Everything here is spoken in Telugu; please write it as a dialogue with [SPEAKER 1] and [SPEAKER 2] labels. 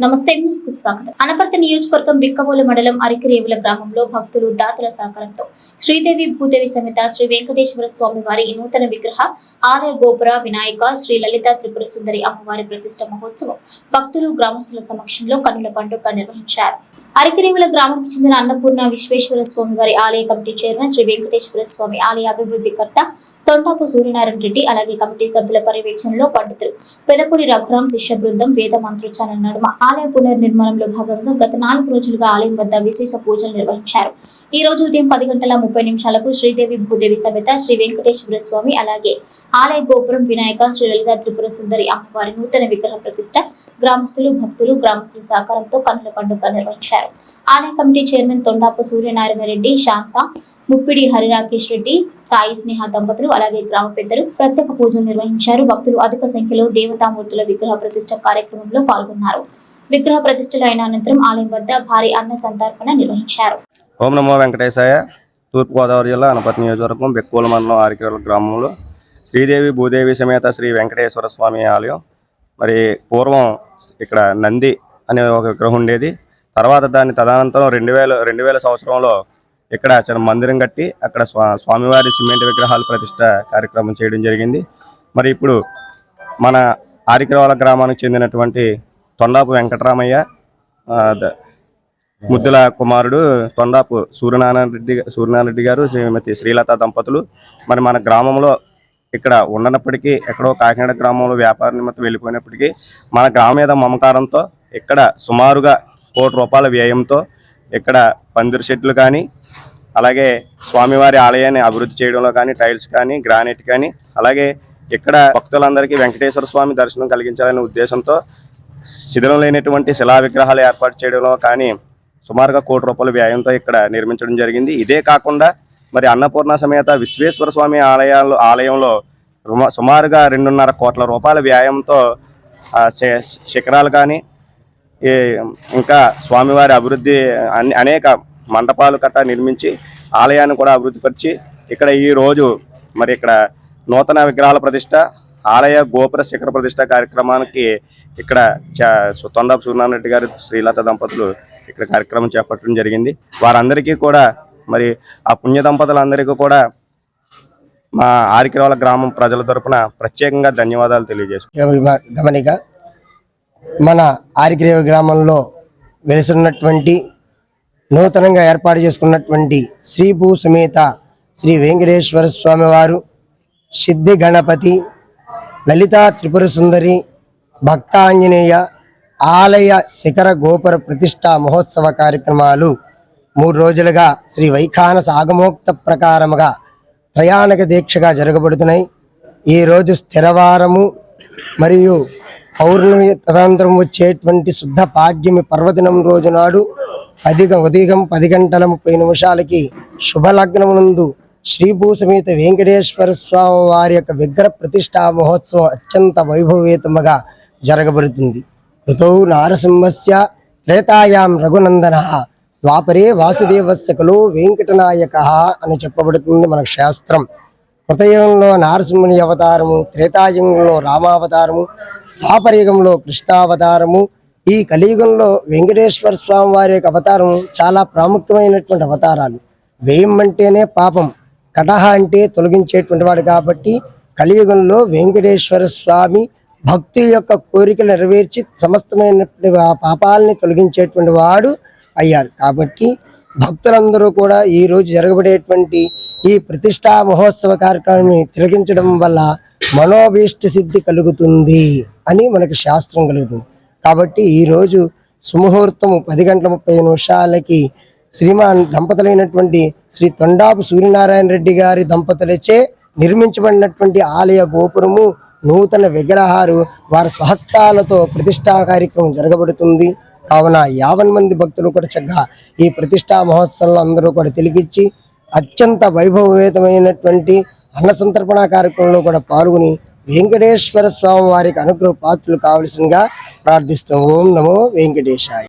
[SPEAKER 1] నమస్తే న్యూస్కు స్వాగతం. అనపర్తి నియోజకవర్గం బిక్కవోలు మండలం అరికిరేవుల గ్రామంలో భక్తులు దాతల సహకారంతో శ్రీదేవి భూదేవి సమేత శ్రీ వెంకటేశ్వర స్వామి వారి నూతన విగ్రహ ఆలయ గోపుర వినాయక శ్రీ లలిత త్రిపుర సుందరి అమ్మవారి ప్రతిష్ట మహోత్సవం భక్తులు గ్రామస్తుల సమక్షంలో కన్నుల పండుగ నిర్వహించారు. అరికిరేవుల గ్రామానికి చెందిన అన్నపూర్ణ విశ్వేశ్వర స్వామి వారి ఆలయ కమిటీ చైర్మన్ శ్రీ వెంకటేశ్వర స్వామి ఆలయ అభివృద్ధికర్త తొండాపు సూర్యనారాయణ రెడ్డి అలాగే కమిటీ సభ్యుల పర్యవేక్షణలో పండితులు. పెదపూడి రఘురాం శిష్య బృందం వేద మంత్రోచ్చారణ నడుమ ఆలయ పునర్నిర్మాణంలో భాగంగా గత నాలుగు రోజులుగా ఆలయం వద్ద విశేష పూజలు నిర్వహించారు. ఈ రోజు ఉదయం పది గంటల ముప్పై నిమిషాలకు శ్రీదేవి భూదేవి సమేత శ్రీ వెంకటేశ్వర స్వామి అలాగే ఆలయ గోపురం వినాయక శ్రీ లలిత త్రిపుర సుందరి అమ్మవారి నూతన విగ్రహ ప్రతిష్ట గ్రామస్తులు భక్తులు గ్రామస్తుల సహకారంతో కన్నుల పండుగ నిర్వహించారు. ఆలయ కమిటీ చైర్మన్ తొండాపు సూర్యనారాయణ రెడ్డి శాంత ముప్పిడి హరిరాకేష్ రెడ్డి సాయి స్నేహ దంపతులు అలాగే గ్రామ పెద్దలు ప్రత్యేక పూజలు నిర్వహించారు. భక్తులు అధిక సంఖ్యలో దేవతామూర్తుల విగ్రహ ప్రతిష్ట కార్యక్రమంలో పాల్గొన్నారు. విగ్రహ ప్రతిష్టలు అయిన అనంతరం ఆలయం వద్ద భారీ అన్న సంతర్పణ నిర్వహించారు.
[SPEAKER 2] ఓం నమో వెంకటేశాయ. తూర్పుగోదావరి జిల్లా అనపతి నియోజకవర్గం బెక్కుల మండలం ఆరికేల గ్రామంలో శ్రీదేవి భూదేవి సమేత శ్రీ వెంకటేశ్వర స్వామి ఆలయం. మరి పూర్వం ఇక్కడ నంది అనే ఒక విగ్రహం ఉండేది. తర్వాత దాన్ని తదనంతరం రెండు వేల రెండు వేల సంవత్సరంలో ఇక్కడ చిన్న మందిరం కట్టి అక్కడ స్వా స్వామివారి సిమెంట్ విగ్రహాలు ప్రతిష్ట కార్యక్రమం చేయడం జరిగింది. మరి ఇప్పుడు మన ఆరికరవాల గ్రామానికి చెందినటువంటి తొండాపు వెంకటరామయ్య ముద్దుల కుమారుడు తొండాపు సూర్యనారాయణ రెడ్డి సూర్యనారాయణ రెడ్డి గారు శ్రీమతి శ్రీలత దంపతులు. మరి మన గ్రామంలో ఇక్కడ ఉండనప్పటికీ ఎక్కడో కాకినాడ గ్రామంలో వ్యాపార నిమిత్తం వెళ్ళిపోయినప్పటికీ మన గ్రామం మీద మమకారంతో ఇక్కడ సుమారుగా కోటి రూపాయల వ్యయంతో ఇక్కడ పందిరి షెడ్లు కానీ అలాగే స్వామివారి ఆలయాన్ని అభివృద్ధి చేయడంలో కానీ టైల్స్ కానీ గ్రానైట్ కానీ అలాగే ఇక్కడ భక్తులందరికీ వెంకటేశ్వర స్వామి దర్శనం కలిగించాలనే ఉద్దేశంతో శిథిలం లేనటువంటి శిలా విగ్రహాలు ఏర్పాటు చేయడంలో కానీ సుమారుగా కోటి రూపాయల వ్యయంతో ఇక్కడ నిర్మించడం జరిగింది. ఇదే కాకుండా మరి అన్నపూర్ణ సమేత విశ్వేశ్వర స్వామి ఆలయాలు ఆలయంలో సుమారుగా రెండున్నర కోట్ల రూపాయల వ్యాయంతో శిఖరాలు కానీ ఇంకా స్వామివారి అభివృద్ధి అన్ని అనేక మండపాలు కట్ట నిర్మించి ఆలయాన్ని కూడా అభివృద్ధిపరిచి ఇక్కడ ఈ రోజు మరి ఇక్కడ నూతన విగ్రహాల ప్రతిష్ట ఆలయ గోపుర శిఖర ప్రతిష్ట కార్యక్రమానికి ఇక్కడ చ- తొండపు సూర్యనారాయణ రెడ్డి గారు శ్రీలత దంపతులు ఇక్కడ కార్యక్రమం చేపట్టడం జరిగింది. వారందరికీ కూడా మరి ఆ పుణ్య దంపతులందరికీ కూడా మా ఆరికిరాల గ్రామం ప్రజల తరపున ప్రత్యేకంగా ధన్యవాదాలు తెలియజేసుకుంటున్నాను.
[SPEAKER 3] గమనిక మన ఆరిగ్రేవ గ్రామంలో వెలుసున్నటువంటి నూతనంగా ఏర్పాటు చేసుకున్నటువంటి శ్రీభూ సమేత శ్రీ వెంకటేశ్వర స్వామి వారు సిద్ధి గణపతి లలితా త్రిపుర సుందరి భక్తాంజనేయ ఆలయ శిఖర గోపుర ప్రతిష్టా మహోత్సవ కార్యక్రమాలు మూడు రోజులుగా శ్రీ వైఖానస ఆగమోక్త ప్రకారముగా త్రయాణక దీక్షగా జరగబడుతున్నాయి. ఈ రోజు స్థిరవారము మరియు పౌర్ణమి తదనంతరం వచ్చేటువంటి శుద్ధ పాడ్యమి పర్వదినం రోజు నాడు పది ఉదయం పది గంటల ముప్పై నిమిషాలకి శుభలగ్నమునందు శ్రీభూ సమేత వెంకటేశ్వర స్వామి వారి యొక్క విగ్రహ ప్రతిష్టా మహోత్సవం అత్యంత వైభవేతముగా జరగబడుతుంది. ఋతౌ నారసింహస్య త్రేతాయాం రఘునందన ద్వాపరే వాసుదేవస్య కలు వెంకటనాయక అని చెప్పబడుతుంది మన శాస్త్రం. హృదయంలో నారసింహుని అవతారము త్రేతాయుగంలో రామావతారము ద్వాపరయుగంలో కృష్ణావతారము ఈ కలియుగంలో వెంకటేశ్వర స్వామి వారి యొక్క అవతారం చాలా ప్రాముఖ్యమైనటువంటి అవతారాలు. వేయం అంటేనే పాపం కటహ అంటే తొలగించేటువంటి వాడు కాబట్టి కలియుగంలో వెంకటేశ్వర స్వామి భక్తి యొక్క కోరికలు నెరవేర్చి సమస్తమైనటువంటి పాపాలని తొలగించేటువంటి వాడు అయ్యారు. కాబట్టి భక్తులందరూ కూడా ఈ రోజు జరగబడేటువంటి ఈ ప్రతిష్టా మహోత్సవ కార్యక్రమాన్ని తిలకించడం వల్ల మనోభీష్ట సిద్ధి కలుగుతుంది. అని మనకు శాస్త్రం కలుగుతుంది. కాబట్టి ఈ రోజు సుముహూర్తము పది గంటల ముప్పై నిమిషాలకి శ్రీమాన్ దంపతులైనటువంటి శ్రీ తొండాపు సూర్యనారాయణ రెడ్డి గారి దంపతులచే నిర్మించబడినటువంటి ఆలయ గోపురము నూతన విగ్రహాలు వారి స్వహస్తాలతో ప్రతిష్టా కార్యక్రమం జరగబడుతుంది. కావున యావన్ మంది భక్తులు కూడా చక్కగా ఈ ప్రతిష్టా మహోత్సవంలో అందరూ కూడా తిలిగిచ్చి అత్యంత వైభవవేతమైనటువంటి అన్న సంతర్పణ కార్యక్రమంలో కూడా పాల్గొని వెంకటేశ్వర స్వామి వారికి అనుగ్రహ పాత్రలు కావలసిందిగా ప్రార్థిస్తాం ఓం నమో వెంకటేశాయ.